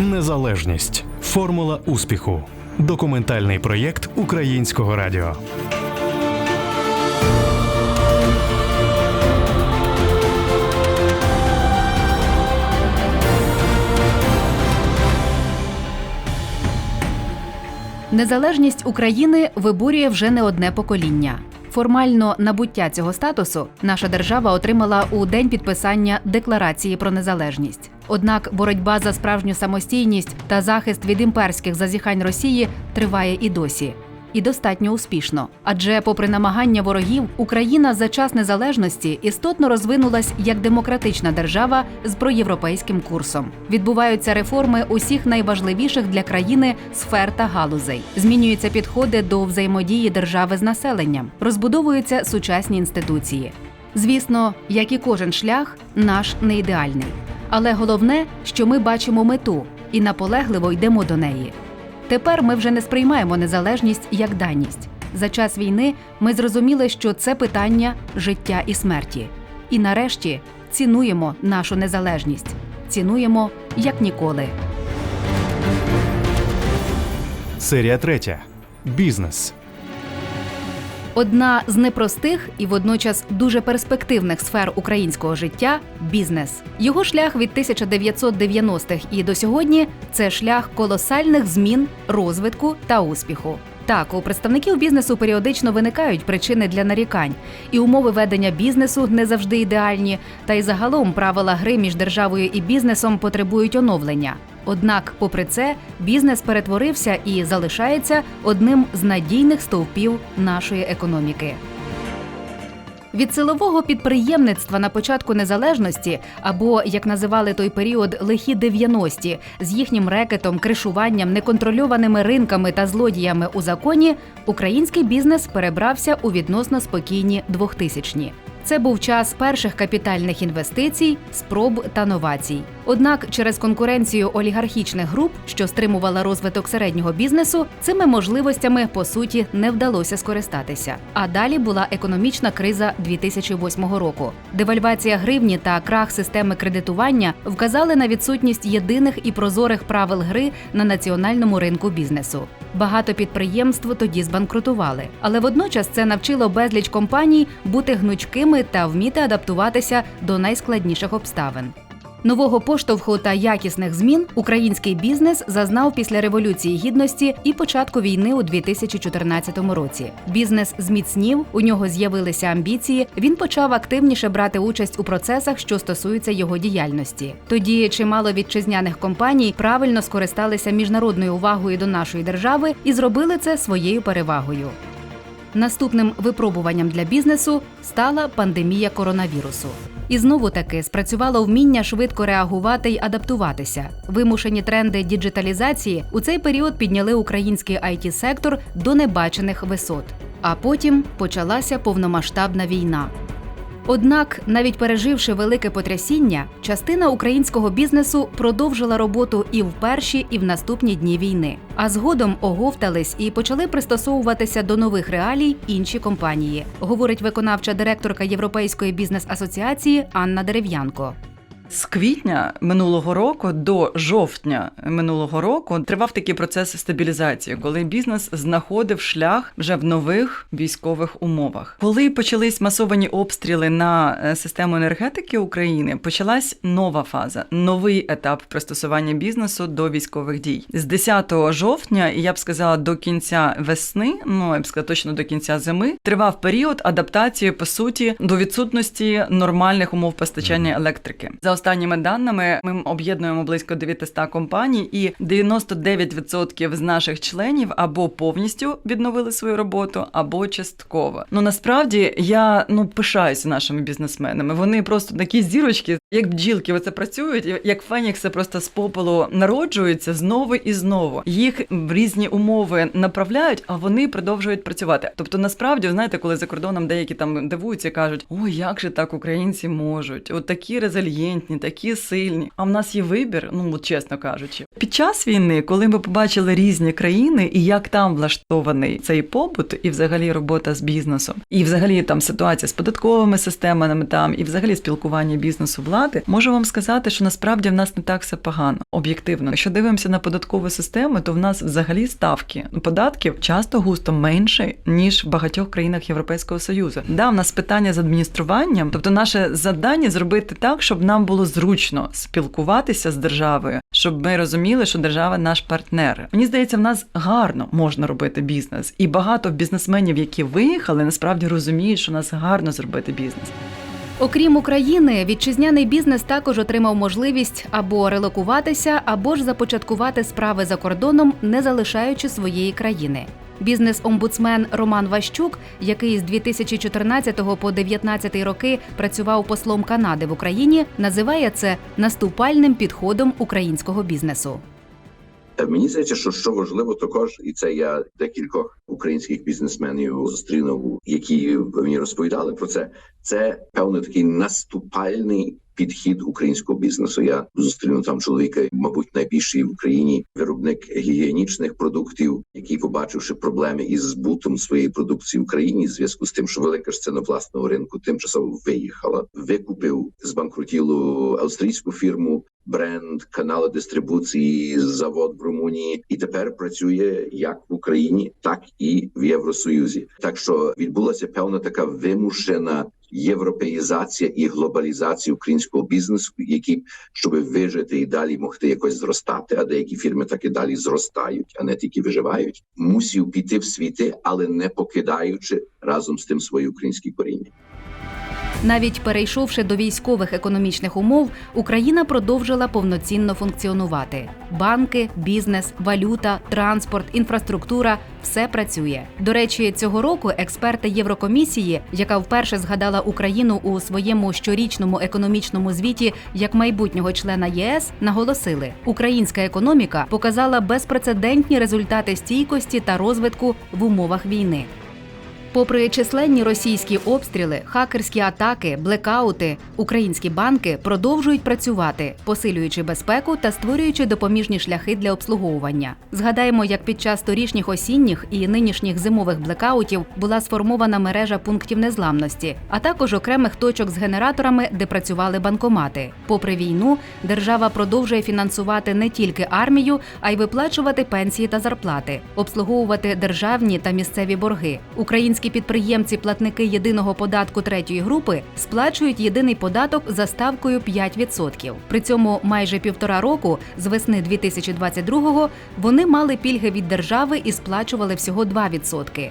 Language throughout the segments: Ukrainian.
Незалежність. Формула успіху. Документальний проєкт Українського радіо. Незалежність України виборює вже не одне покоління. Формально набуття цього статусу наша держава отримала у день підписання декларації про незалежність. Однак боротьба за справжню самостійність та захист від імперських зазіхань Росії триває і досі. І достатньо успішно. Адже, попри намагання ворогів, Україна за час незалежності істотно розвинулась як демократична держава з проєвропейським курсом. Відбуваються реформи усіх найважливіших для країни сфер та галузей. Змінюються підходи до взаємодії держави з населенням, розбудовуються сучасні інституції. Звісно, як і кожен шлях, наш не ідеальний. Але головне, що ми бачимо мету і наполегливо йдемо до неї. Тепер ми вже не сприймаємо незалежність як даність. За час війни ми зрозуміли, що це питання життя і смерті. І нарешті цінуємо нашу незалежність, цінуємо як ніколи. Серія третя. Бізнес. Одна з непростих і водночас дуже перспективних сфер українського життя бізнес. Його шлях від 1990-х і до сьогодні це шлях колосальних змін, розвитку та успіху. Так, у представників бізнесу періодично виникають причини для нарікань, і умови ведення бізнесу не завжди ідеальні, та й загалом правила гри між державою і бізнесом потребують оновлення. Однак, попри це, бізнес перетворився і залишається одним з надійних стовпів нашої економіки. Від силового підприємництва на початку незалежності, або як називали той період лихі 90-ті, з їхнім рекетом, кришуванням, неконтрольованими ринками та злодіями у законі, український бізнес перебрався у відносно спокійні 2000-ні. Це був час перших капітальних інвестицій, спроб та новацій. Однак через конкуренцію олігархічних груп, що стримувала розвиток середнього бізнесу, цими можливостями по суті не вдалося скористатися. А далі була економічна криза 2008 року. Девальвація гривні та крах системи кредитування вказали на відсутність єдиних і прозорих правил гри на національному ринку бізнесу. Багато підприємств тоді збанкрутували, але водночас це навчило безліч компаній бути гнучкими та вміти адаптуватися до найскладніших обставин. Нового поштовху та якісних змін український бізнес зазнав після революції гідності і початку війни у 2014 році. Бізнес зміцнів, у нього з'явилися амбіції. Він почав активніше брати участь у процесах, що стосуються його діяльності. Тоді чимало вітчизняних компаній правильно скористалися міжнародною увагою до нашої держави і зробили це своєю перевагою. Наступним випробуванням для бізнесу стала пандемія коронавірусу. І знову таки спрацювало вміння швидко реагувати й адаптуватися. Вимушені тренди діджиталізації у цей період підняли український it сектор до небачених висот. А потім почалася повномасштабна війна. Однак, навіть переживши велике потрясіння, частина українського бізнесу продовжила роботу і в перші, і в наступні дні війни. А згодом оговтались і почали пристосовуватися до нових реалій інші компанії, говорить виконавча директорка Європейської бізнес-асоціації Анна Дерев'янко. З квітня минулого року до жовтня минулого року тривав такий процес стабілізації, коли бізнес знаходив шлях вже в нових військових умовах. Коли почались масовані обстріли на е, систему енергетики України, почалась нова фаза, новий етап пристосування бізнесу до військових дій. З 10 жовтня, і я б сказала, до кінця весни, ну я б сказала, точно до кінця зими, тривав період адаптації по суті до відсутності нормальних умов постачання електрики. За останніми даними ми об'єднуємо близько 900 компаній, і 99% з наших членів або повністю відновили свою роботу, або частково. Ну насправді я ну пишаюся нашими бізнесменами. Вони просто такі зірочки, як бджілки, оце працюють, як фенікси просто з попелу народжуються знову і знову. Їх в різні умови направляють, а вони продовжують працювати. Тобто, насправді, знаєте, коли за кордоном деякі там дивуються, кажуть, ой, як же так українці можуть? От такі резильєнтні. Спритні, такі сильні. А в нас є вибір, ну чесно кажучи. Під час війни, коли ми побачили різні країни і як там влаштований цей побут, і взагалі робота з бізнесом, і взагалі там ситуація з податковими системами, там і взагалі спілкування бізнесу влади, можу вам сказати, що насправді в нас не так все погано, об'єктивно. Якщо дивимося на податкову систему, то в нас взагалі ставки податків часто густо менше ніж в багатьох країнах Європейського союзу. Да, в нас питання з адмініструванням, тобто наше завдання зробити так, щоб нам було зручно спілкуватися з державою, щоб ми розуміли, що держава наш партнер. Мені здається, в нас гарно можна робити бізнес, і багато бізнесменів, які виїхали, насправді розуміють, що у нас гарно зробити бізнес. Окрім України, вітчизняний бізнес також отримав можливість або релокуватися, або ж започаткувати справи за кордоном, не залишаючи своєї країни. Бізнес-омбудсмен Роман Ващук, який з 2014 по 2019 роки працював послом Канади в Україні, називає це наступальним підходом українського бізнесу. Е, Мені здається, що що важливо також, і це я декількох українських бізнесменів зустрінув, які мені розповідали про це. Це певно такий наступальний підхід українського бізнесу. Я зустрінув там чоловіка, мабуть, найбільший в Україні виробник гігієнічних продуктів, який, побачивши проблеми із збутом своєї продукції в Україні, в зв'язку з тим, що велика частина власного ринку тимчасово виїхала, викупив збанкрутілу австрійську фірму бренд, канали дистрибуції, завод в Румунії, і тепер працює як в Україні, так і в Євросоюзі. Так що відбулася певна така вимушена. Європеїзація і глобалізація українського бізнесу, які щоб вижити і далі могти якось зростати, а деякі фірми так і далі зростають, а не тільки виживають, мусів піти в світи, але не покидаючи разом з тим свої українські коріння. Навіть перейшовши до військових економічних умов, Україна продовжила повноцінно функціонувати. Банки, бізнес, валюта, транспорт, інфраструктура все працює. До речі, цього року експерти Єврокомісії, яка вперше згадала Україну у своєму щорічному економічному звіті як майбутнього члена ЄС, наголосили, українська економіка показала безпрецедентні результати стійкості та розвитку в умовах війни. Попри численні російські обстріли, хакерські атаки, блекаути, українські банки продовжують працювати, посилюючи безпеку та створюючи допоміжні шляхи для обслуговування. Згадаємо, як під час торішніх осінніх і нинішніх зимових блекаутів була сформована мережа пунктів незламності, а також окремих точок з генераторами, де працювали банкомати. Попри війну, держава продовжує фінансувати не тільки армію, а й виплачувати пенсії та зарплати, обслуговувати державні та місцеві борги. Українські підприємці, платники єдиного податку третьої групи, сплачують єдиний податок за ставкою 5%. При цьому майже півтора року з весни 2022-го вони мали пільги від держави і сплачували всього 2%.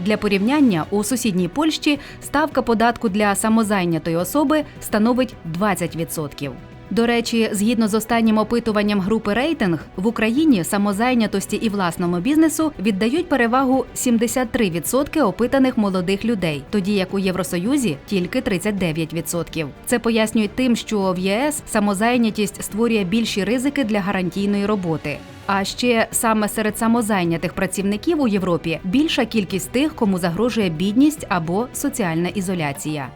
Для порівняння у сусідній Польщі ставка податку для самозайнятої особи становить 20%. До речі, згідно з останнім опитуванням групи рейтинг, в Україні самозайнятості і власному бізнесу віддають перевагу 73% опитаних молодих людей, тоді як у Євросоюзі тільки 39%. Це пояснюють тим, що в ЄС самозайнятість створює більші ризики для гарантійної роботи. А ще саме серед самозайнятих працівників у Європі більша кількість тих, кому загрожує бідність або соціальна ізоляція.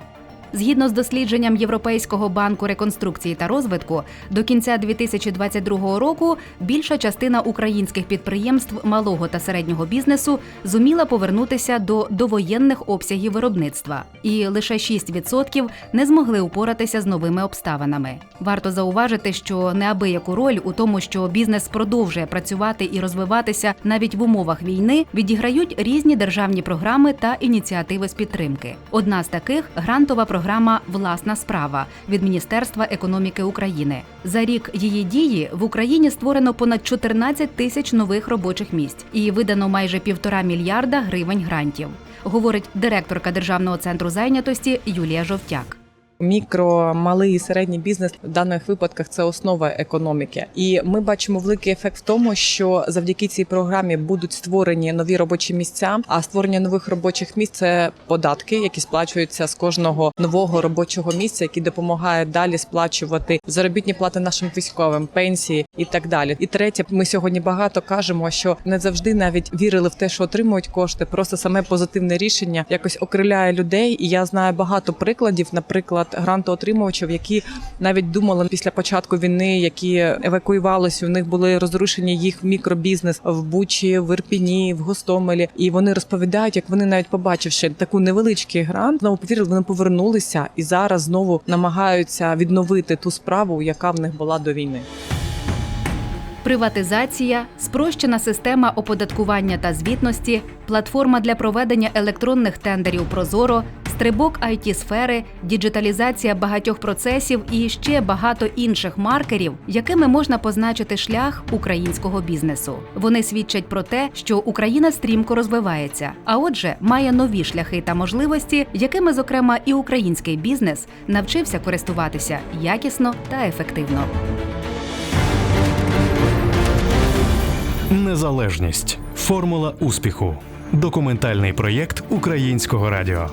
Згідно з дослідженням Європейського банку реконструкції та розвитку, до кінця 2022 року більша частина українських підприємств малого та середнього бізнесу зуміла повернутися до довоєнних обсягів виробництва, і лише 6% не змогли упоратися з новими обставинами. Варто зауважити, що неабияку роль у тому, що бізнес продовжує працювати і розвиватися навіть в умовах війни, відіграють різні державні програми та ініціативи з підтримки. Одна з таких грантова програма Власна справа від Міністерства економіки України. За рік її дії в Україні створено понад 14 тисяч нових робочих місць і видано майже півтора мільярда гривень грантів, говорить директорка Державного центру зайнятості Юлія Жовтяк. Мікро, малий і середній бізнес в даних випадках це основа економіки, і ми бачимо великий ефект в тому, що завдяки цій програмі будуть створені нові робочі місця. А створення нових робочих місць це податки, які сплачуються з кожного нового робочого місця, які допомагають далі сплачувати заробітні плати нашим військовим, пенсії і так далі. І третє, ми сьогодні багато кажемо, що не завжди навіть вірили в те, що отримують кошти. Просто саме позитивне рішення якось окриляє людей. І я знаю багато прикладів, наприклад приклад грантоотримувачів, які навіть думали після початку війни, які евакуювалися. У них були розрушені їх мікробізнес в Бучі, в Ірпіні, в Гостомелі. І вони розповідають, як вони навіть побачивши таку невеличкий грант, знову повірили, вони повернулися і зараз знову намагаються відновити ту справу, яка в них була до війни. Приватизація, спрощена система оподаткування та звітності, платформа для проведення електронних тендерів Прозоро, стрибок it сфери діджиталізація багатьох процесів і ще багато інших маркерів, якими можна позначити шлях українського бізнесу. Вони свідчать про те, що Україна стрімко розвивається, а отже, має нові шляхи та можливості, якими, зокрема, і український бізнес навчився користуватися якісно та ефективно. Незалежність. Формула успіху. Документальний проєкт українського радіо.